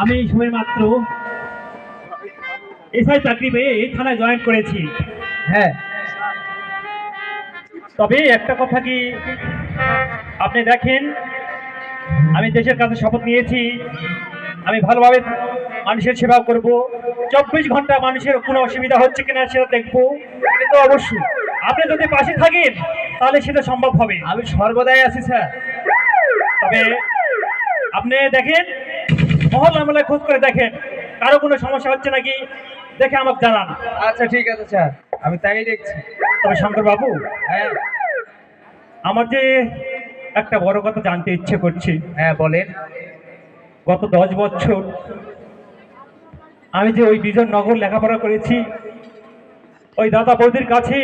আমি এই সময় মাত্র এসআই চাকরি পেয়ে এই থানায় জয়েন করেছি। হ্যাঁ। তবে একটা কথা কি আপনি দেখেন আমি দেশের কাছে শপথ নিয়েছি আমি ভালোভাবে মানুষের সেবা করব। চব্বিশ ঘণ্টা মানুষের কোনো অসুবিধা হচ্ছে কিনা সেটা দেখব। এটা তো অবশ্যই আপনি যদি পাশে থাকেন তাহলে সেটা সম্ভব হবে। আমি সর্বদাই আছি স্যার। তবে আপনি দেখেন মহল্লা মহল্লায় খোঁজ করে দেখেন কারও কোনো সমস্যা হচ্ছে নাকি? দেখে আমাকে জানান। আচ্ছা ঠিক আছে স্যার। আমি তাই দেখছি। তবে শঙ্কর বাবু হ্যাঁ। আমার যে একটা বড় কথা জানতে ইচ্ছে করছি। হ্যাঁ বলেন। গত দশ বছর আমি যে ওই বিজন নগর লেখাপড়া করেছি ওই দাদা বৌদির কাছে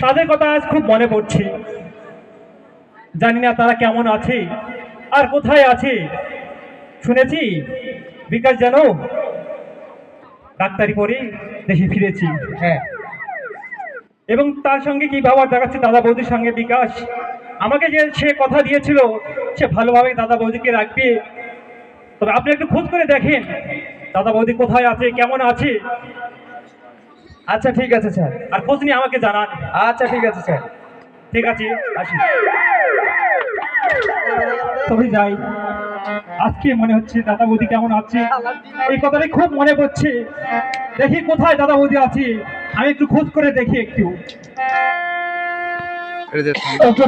তাদের কথা আজ খুব মনে পড়ছে। জানি না তারা কেমন আছে আর কোথায় আছে। শুনেছি বিকাশ জানো? ডাক্তারি পরে দেশে ফিরেছি। হ্যাঁ। এবং তার সঙ্গে কি ব্যবহার দেখাচ্ছে দাদা বৌদির সঙ্গে বিকাশ? আমাকে যে সে কথা দিয়েছিল সে ভালোভাবে দাদা বৌদিকে রাখবে। তবে আপনি একটু খোঁজ করে দেখেন দাদা বৌদি কোথায় আছে কেমন আছে? আচ্ছা ঠিক আছে স্যার। আর খোঁজ নিয়ে আমাকে জানান। আচ্ছা ঠিক আছে স্যার। ঠিক আছে আসি। তবে যাই। আজকে মনে হচ্ছে দাদা বৌদি কেমন আছে? এই কথাটি খুব মনে পড়ছে। দেখি কোথায় দাদা বৌদি আছে। আমি একটু খোঁজ করে দেখি একটু।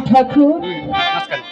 ঠাকুর।